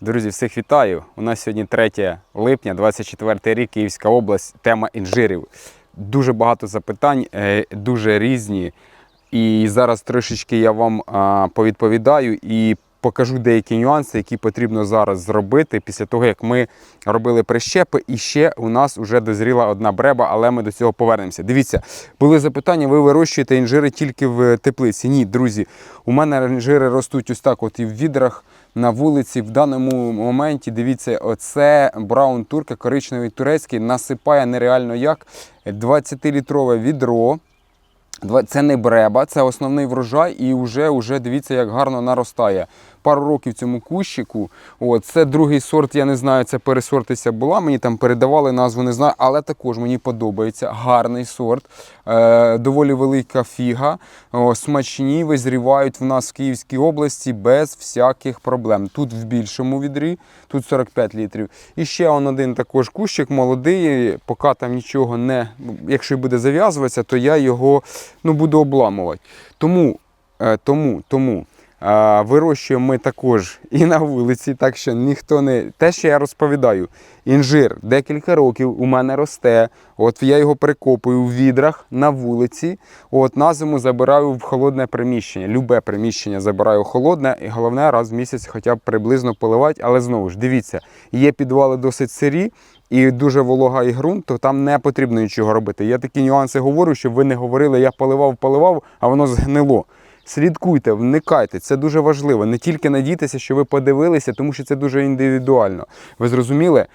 Друзі, всіх вітаю! У нас сьогодні 3 липня, 24 рік, Київська область, тема інжирів. Дуже багато запитань, е, дуже різні. І зараз трошечки я вам повідповідаю і покажу деякі нюанси, які потрібно зараз зробити після того, як ми робили прищепи. І ще у нас вже дозріла одна бреба, але ми до цього повернемося. Дивіться, були запитання: ви вирощуєте інжири тільки в теплиці? Ні, друзі, у мене інжири ростуть ось так, от і в відрах. На вулиці в даному моменті дивіться, оце браун турка, коричневий турецький, насипає нереально як 20-літрове відро. Це не бреба, це основний врожай, і вже, вже дивіться, як гарно наростає. Пару років цьому кущику. От, це другий сорт, я не знаю, це пересортиця була. Мені там передавали назву, не знаю, але також мені подобається. Гарний сорт, е, доволі велика фіга. О, смачні визрівають в нас в Київській області без всяких проблем. Тут в більшому відрі, тут 45 літрів. І ще он один також кущик молодий, поки там нічого не. Якщо буде зав'язуватися, то я його ну, буду обламувати. Тому, е, тому, тому. Вирощуємо ми також і на вулиці, так що ніхто не. Те, що я розповідаю, інжир декілька років у мене росте. От я його прикопую в відрах на вулиці. От на зиму забираю в холодне приміщення. Любе приміщення забираю холодне, і головне раз в місяць хоча б приблизно поливати. Але знову ж дивіться, є підвали досить сирі. І дуже волога і ґрунт, то там не потрібно нічого робити. Я такі нюанси говорю, щоб ви не говорили, я поливав, поливав, а воно згнило. Слідкуйте, вникайте, це дуже важливо. Не тільки надійтеся, що ви подивилися, тому що це дуже індивідуально. Ви зрозуміли?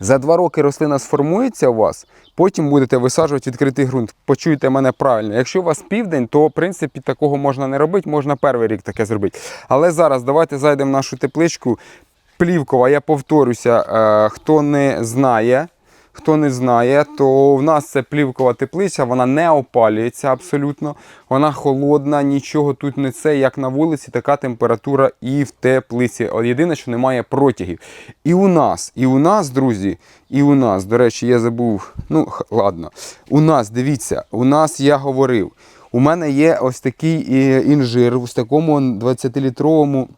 За два роки рослина сформується у вас, потім будете висаджувати відкритий ґрунт. Почуйте мене правильно. Якщо у вас південь, то в принципі такого можна не робити, можна перший рік таке зробити. Але зараз давайте зайдемо в нашу тепличку. Плівкова, я повторюся, е, хто не знає. Хто не знає, то в нас це плівкова теплиця, вона не опалюється абсолютно. Вона холодна, нічого тут не це, як на вулиці, така температура і в теплиці. Єдине, що немає протягів. І у нас, і у нас, друзі, і у нас, до речі, я забув. Ну, ладно. У нас, дивіться, у нас я говорив. У мене є ось такий е, інжир в такому 20-літровому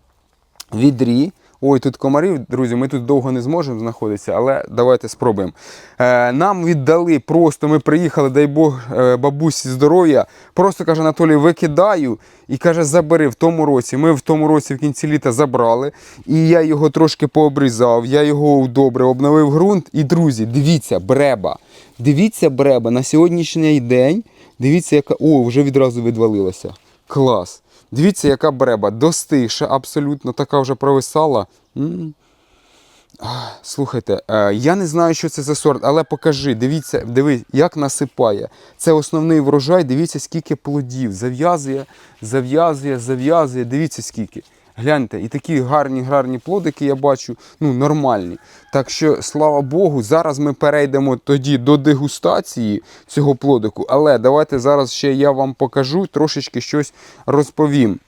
відрі. Ой, тут комарів, друзі, ми тут довго не зможемо знаходитися, але давайте спробуємо. Е, нам віддали просто, ми приїхали, дай Бог, е, бабусі здоров'я. Просто каже Анатолій, викидаю і каже, забери в тому році. Ми в тому році в кінці літа забрали, і я його трошки пообрізав, я його добре обновив ґрунт. І, друзі, дивіться, бреба. Дивіться, бреба на сьогоднішній день. Дивіться, яка. О, вже відразу відвалилася. Клас. Дивіться, яка бреба, достигша, абсолютно така вже провисала. Слухайте, е, я не знаю, що це за сорт, але покажи, дивіться, диви, як насипає. Це основний врожай, дивіться, скільки плодів. Зав'язує, зав'язує, зав'язує. Дивіться скільки. Гляньте, і такі гарні, гарні плодики я бачу, ну, нормальні. Так що, слава Богу, зараз ми перейдемо тоді до дегустації цього плодику. Але давайте зараз ще я вам покажу, трошечки щось розповім.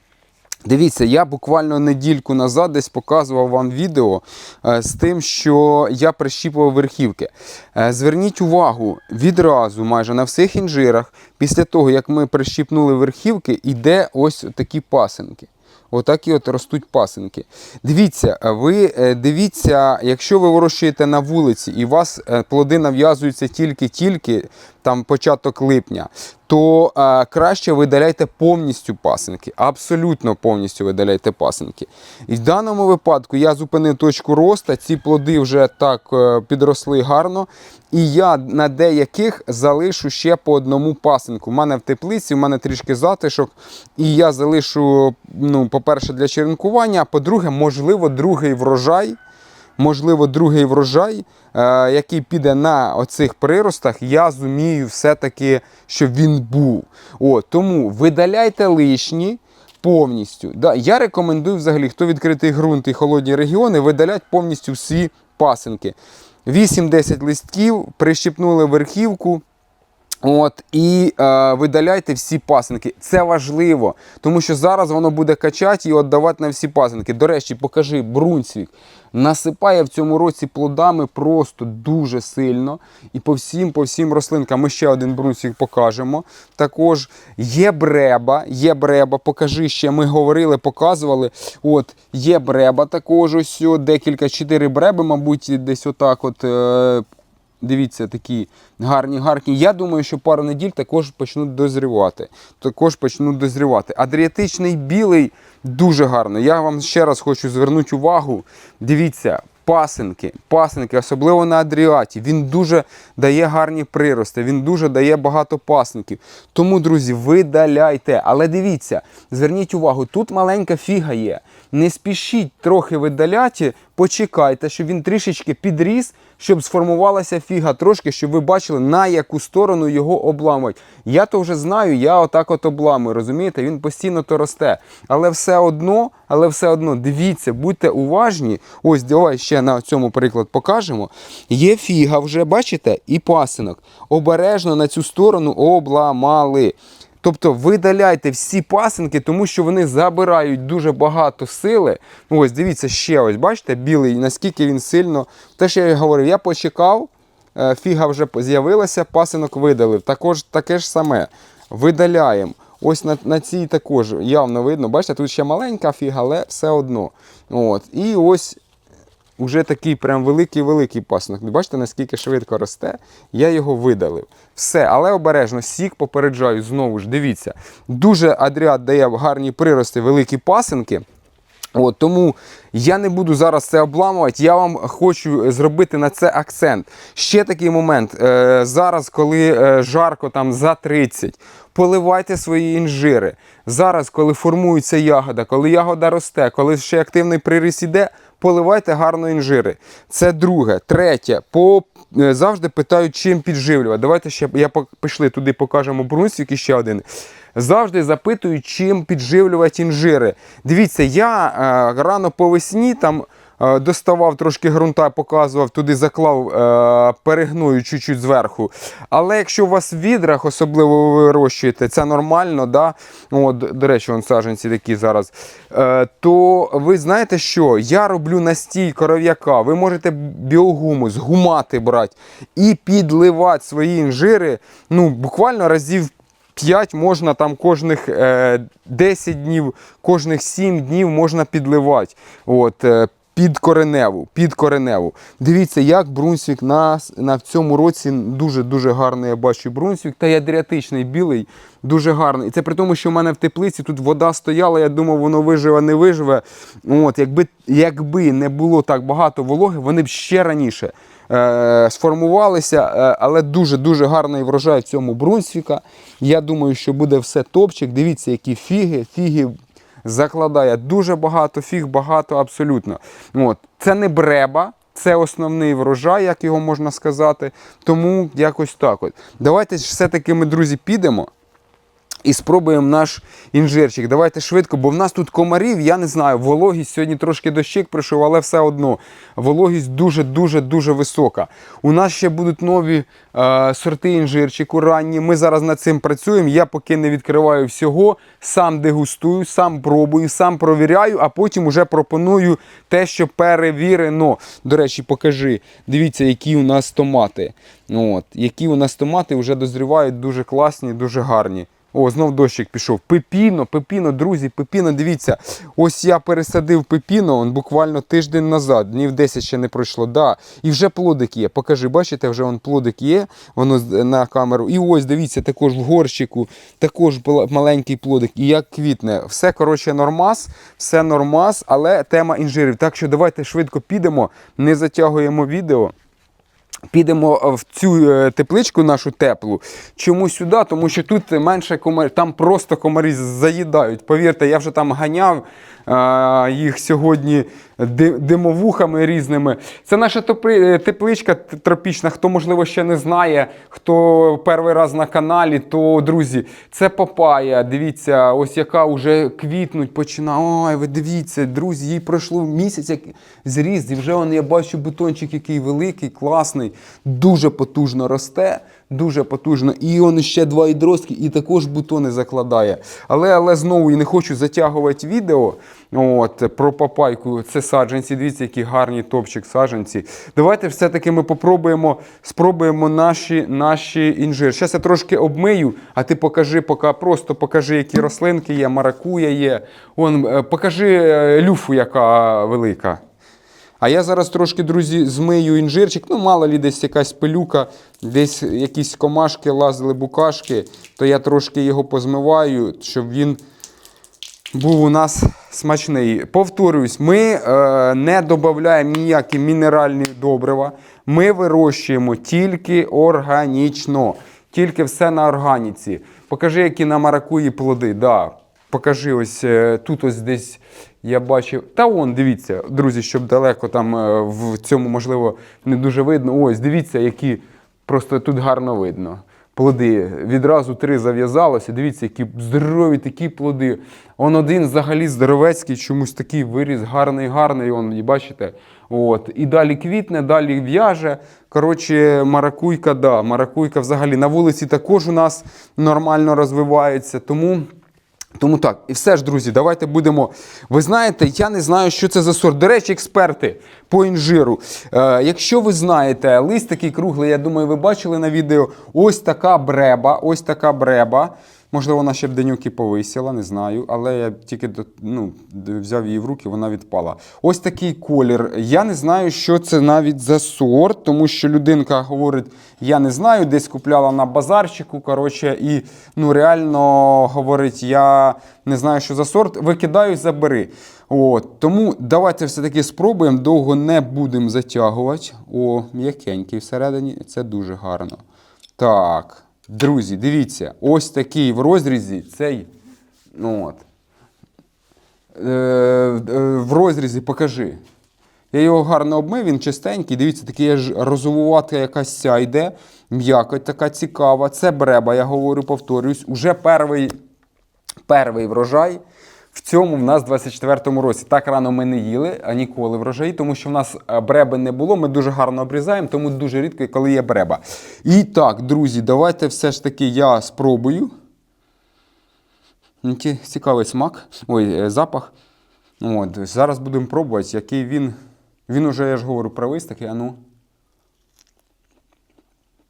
Дивіться, я буквально недільку назад десь показував вам відео е, з тим, що я прищіпував верхівки. Е, Зверніть увагу, відразу майже на всіх інжирах, після того, як ми прищіпнули верхівки, йде ось такі пасинки. Отакі от ростуть пасинки. Дивіться, ви е, дивіться, якщо ви вирощуєте на вулиці і у вас е, плоди нав'язуються тільки-тільки, там початок липня, то е, краще видаляйте повністю пасинки. Абсолютно повністю видаляйте пасинки. І в даному випадку я зупинив точку росту, ці плоди вже так е, підросли гарно. І я на деяких залишу ще по одному пасинку. У мене в теплиці, у мене трішки затишок. І я залишу, ну, по-перше, для черенкування, а по-друге, можливо, другий врожай. Можливо, другий врожай, е, який піде на оцих приростах, я зумію все-таки, щоб він був. О, тому видаляйте лишні повністю. Да, я рекомендую взагалі, хто відкритий ґрунт і холодні регіони, видалять повністю всі пасинки. 8-10 листків, прищипнули верхівку. От, і е, видаляйте всі пасинки. Це важливо, тому що зараз воно буде качати і віддавати на всі пасинки. До речі, покажи, Брунсвік насипає в цьому році плодами просто дуже сильно. І по всім, по всім рослинкам ми ще один Брунсвік покажемо. Також є бреба, є бреба, покажи ще. Ми говорили, показували. От, є бреба також ось декілька, чотири бреби, мабуть, десь отак от. Е, Дивіться, такі гарні, гарні. Я думаю, що пару неділь також почнуть дозрівати. Також почнуть дозрівати. Адріатичний білий дуже гарно. Я вам ще раз хочу звернути увагу. Дивіться, пасинки, пасинки, особливо на Адріаті. Він дуже дає гарні прирости, він дуже дає багато пасинків. Тому, друзі, видаляйте. Але дивіться, зверніть увагу, тут маленька фіга є. Не спішіть трохи видаляти, почекайте, щоб він трішечки підріс, щоб сформувалася фіга трошки, щоб ви бачили, на яку сторону його обламують. Я то вже знаю, я отак от обламую, розумієте? Він постійно то росте. Але все одно, але все одно, дивіться, будьте уважні. Ось, давай ще на цьому приклад покажемо. Є фіга вже, бачите, і пасинок. Обережно на цю сторону обламали. Тобто видаляйте всі пасинки, тому що вони забирають дуже багато сили. Ось, дивіться, ще ось, бачите, білий, наскільки він сильно. Те, що я говорив, я почекав, е, фіга вже з'явилася, пасинок видалив. Також таке ж саме. Видаляємо. Ось на, на цій також явно видно. Бачите, тут ще маленька фіга, але все одно. От. І ось Уже такий прям великий-великий пасинок. Бачите, наскільки швидко росте, я його видалив. Все, але обережно, сік попереджаю, знову ж, дивіться. Дуже адріат дає гарні прирости, великі пасинки. От, тому я не буду зараз це обламувати. Я вам хочу зробити на це акцент. Ще такий момент. Е, зараз, коли е, жарко там за 30, поливайте свої інжири. Зараз, коли формується ягода, коли ягода росте, коли ще активний приріс іде, поливайте гарно інжири. Це друге. Третє. По, е, завжди питають, чим підживлювати. Давайте ще я пішли туди, покажемо брунсвік і ще один. Завжди запитують, чим підживлювати інжири. Дивіться, я е, рано по весні там. Е, Доставав трошки ґрунта, показував, туди заклав, е, перегною чуть-чуть зверху. Але якщо у вас в відрах, особливо ви вирощуєте, це нормально, да? От, до речі, вон саджанці такі зараз. Е, то ви знаєте що? Я роблю настій коров'яка. Ви можете біогумус, гумати брати і підливати свої інжири ну, буквально разів 5 можна там кожних е, 10 днів, кожних 7 днів можна підливати. От, під кореневу, під кореневу. Дивіться, як Брунсвік на, на цьому році дуже-дуже гарний, я бачу Брунсвік, та й адріатичний білий, дуже гарний. І це при тому, що в мене в теплиці тут вода стояла, я думав, воно виживе, не виживе. От, якби, якби не було так багато вологи, вони б ще раніше е, сформувалися, е, але дуже-дуже гарний врожай в цьому Брунсвіка. Я думаю, що буде все топчик. Дивіться, які фіги, фіги закладає дуже багато, фіг багато абсолютно. От. Це не бреба. Це основний врожай, як його можна сказати. Тому якось так. от. Давайте все-таки ми, друзі, підемо і спробуємо наш інжирчик. Давайте швидко, бо в нас тут комарів, я не знаю, вологість сьогодні трошки дощик прийшов, але все одно вологість дуже-дуже дуже висока. У нас ще будуть нові е, сорти інжирчику ранні. Ми зараз над цим працюємо. Я поки не відкриваю всього, сам дегустую, сам пробую, сам провіряю, а потім уже пропоную те, що перевірено. До речі, покажи. Дивіться, які у нас томати. От, які у нас томати вже дозрівають дуже класні, дуже гарні. О, знов дощик пішов. Пепіно, пепіно, друзі, пепіно, дивіться. Ось я пересадив пепіно он буквально тиждень назад, днів 10 ще не пройшло. Да. І вже плодик є. Покажи, бачите, вже он плодик є, воно на камеру. І ось дивіться, також в горщику, також маленький плодик. І як квітне. Все, коротше, нормас, все нормас, але тема інжирів. Так що давайте швидко підемо, не затягуємо відео. Підемо в цю е, тепличку нашу теплу. Чому сюди? Тому що тут менше комарів, там просто комарі заїдають. Повірте, я вже там ганяв, їх сьогодні димовухами різними. Це наша тепличка тропічна. Хто, можливо, ще не знає, хто перший раз на каналі, то, друзі, це папая. Дивіться, ось яка вже квітнуть починає. Ой, ви дивіться, друзі, їй пройшло місяць, як зріс, і вже я бачу бутончик, який великий, класний, дуже потужно росте. Дуже потужно. І он ще два відростки, і також бутони закладає. Але, але знову і не хочу затягувати відео. От, про папайку. Це саджанці. Дивіться, які гарні топчик саджанці. Давайте все-таки ми попробуємо, спробуємо наші, наші інжир. Зараз я трошки обмию, а ти покажи, поки просто покажи, які рослинки є, маракуя є. Он, е, покажи е, люфу, яка велика. А я зараз трошки, друзі, змию інжирчик. Ну, мало лі десь якась пилюка, десь якісь комашки лазили, букашки, то я трошки його позмиваю, щоб він був у нас смачний. Повторюсь, ми е, не додаємо ніякі мінеральні добрива. Ми вирощуємо тільки органічно, тільки все на органіці. Покажи, які на маракуї плоди. Да. Покажи, ось е, тут ось десь я бачив. Та он, дивіться, друзі, щоб далеко там е, в цьому, можливо, не дуже видно. Ось, дивіться, які просто тут гарно видно. Плоди. Відразу три зав'язалося. Дивіться, які здорові такі плоди. Он один взагалі здоровецький, чомусь такий виріс, гарний, гарний. Он, бачите. От. І далі квітне, далі в'яже. Коротше, маракуйка, да, маракуйка взагалі на вулиці також у нас нормально розвивається. Тому. Тому так, і все ж, друзі, давайте будемо. Ви знаєте, я не знаю, що це за сорт. До речі, експерти по інжиру. Е, якщо ви знаєте, лист такий круглий, я думаю, ви бачили на відео. Ось така бреба, ось така бреба. Можливо, вона ще б денюки повисіла, не знаю. Але я тільки ну, взяв її в руки, вона відпала. Ось такий колір. Я не знаю, що це навіть за сорт, тому що людинка говорить, я не знаю, десь купляла на базарчику. Коротше, і ну, реально говорить, я не знаю, що за сорт. Викидаю, забери. От, тому давайте все-таки спробуємо, довго не будемо затягувати. О, м'якенький всередині, це дуже гарно. Так, друзі, дивіться, ось такий в розрізі цей. Ну, от. Е, е, в розрізі покажи. Я його гарно обмив, він чистенький. Дивіться, такий розовувата якась ця йде. М'якоть така цікава. Це бреба, я говорю, повторюсь. Уже перший, перший врожай. В цьому в нас 24-му році. Так рано ми не їли, ніколи врожаї, тому що в нас е, бреби не було. Ми дуже гарно обрізаємо, тому дуже рідко, коли є бреба. І так, друзі, давайте все ж таки я спробую. Цікавий смак, ой, е, запах. От, зараз будемо пробувати, який він. Він уже, я ж говорю, правий такий, а ну.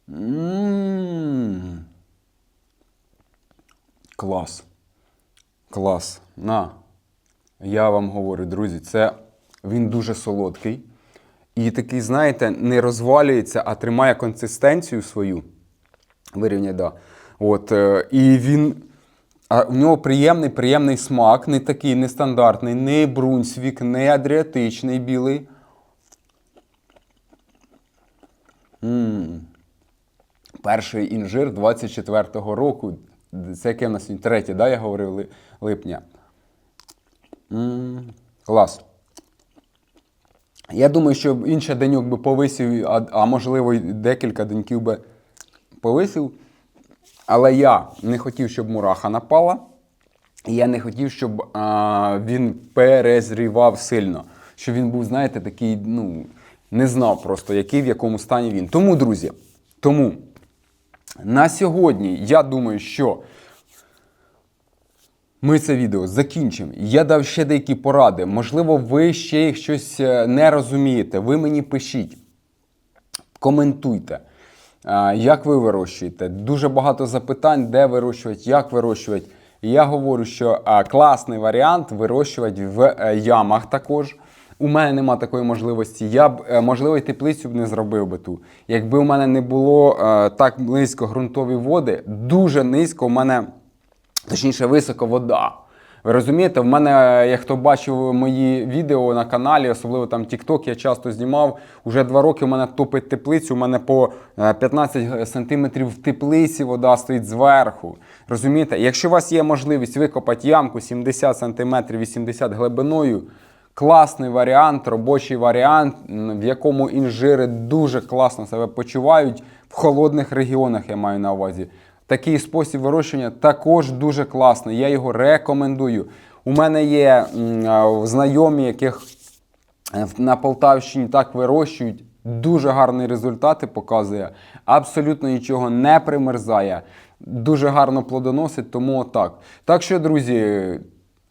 М. Клас. Клас. На. Я вам говорю, друзі, це він дуже солодкий. І такий, знаєте, не розвалюється, а тримає консистенцію свою. Вирівняй, да. От, е, і він. А в нього приємний, приємний смак, не такий нестандартний, не брунсвік, не адріатичний білий. М. Перший інжир 24-го року. Це яке в нас сьогодні? третє, да, я говорив ли- липня. М, Клас. Я думаю, що інший деньок би повисів, а, а можливо, декілька деньків би повисів. Але я не хотів, щоб мураха напала. І я не хотів, щоб а, він перезрівав сильно. Щоб він був, знаєте, такий, ну, не знав просто, який в якому стані він. Тому, друзі, тому на сьогодні я думаю, що ми це відео закінчимо. Я дав ще деякі поради. Можливо, ви ще їх щось е, не розумієте. Ви мені пишіть, коментуйте, як ви вирощуєте. Дуже багато запитань, де вирощувати, як вирощувати. Я говорю, що класний варіант вирощувати в е, ямах також. У мене нема такої можливості. Я б, е, можливо, і теплицю б не зробив би ту. Якби у мене не було е, так низько ґрунтові води, дуже низько у мене точніше, високо вода. Ви розумієте, в мене, як хто бачив мої відео на каналі, особливо там TikTok, я часто знімав. Уже два роки у мене топить теплицю. У мене по е, 15 сантиметрів в теплиці вода стоїть зверху. Розумієте? Якщо у вас є можливість викопати ямку 70 сантиметрів 80 глибиною, класний варіант, робочий варіант, в якому інжири дуже класно себе почувають в холодних регіонах, я маю на увазі. Такий спосіб вирощування також дуже класний. Я його рекомендую. У мене є знайомі, яких е, на Полтавщині так вирощують. Дуже гарні результати показує. Абсолютно нічого не примерзає. Дуже гарно плодоносить, тому отак. Так що, друзі,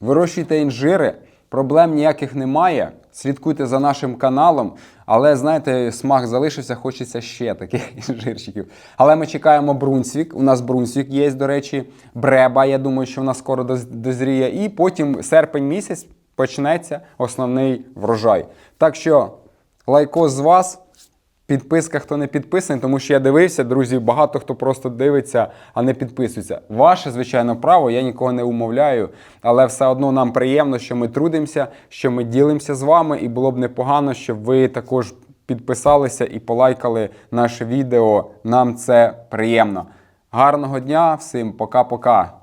вирощуйте інжири, проблем ніяких немає. Слідкуйте за нашим каналом. Але знаєте, смак залишився, хочеться ще таких інжирчиків. Але ми чекаємо Брунсвік. У нас Брунсвік є, до речі, Бреба. Я думаю, що вона скоро дозріє. І потім серпень місяць почнеться основний врожай. Так що лайкос з вас. Підписка, хто не підписаний, тому що я дивився, друзі, багато хто просто дивиться, а не підписується. Ваше, звичайно, право, я нікого не умовляю, але все одно нам приємно, що ми трудимося, що ми ділимося з вами, і було б непогано, щоб ви також підписалися і полайкали наше відео. Нам це приємно. Гарного дня, всім пока-пока.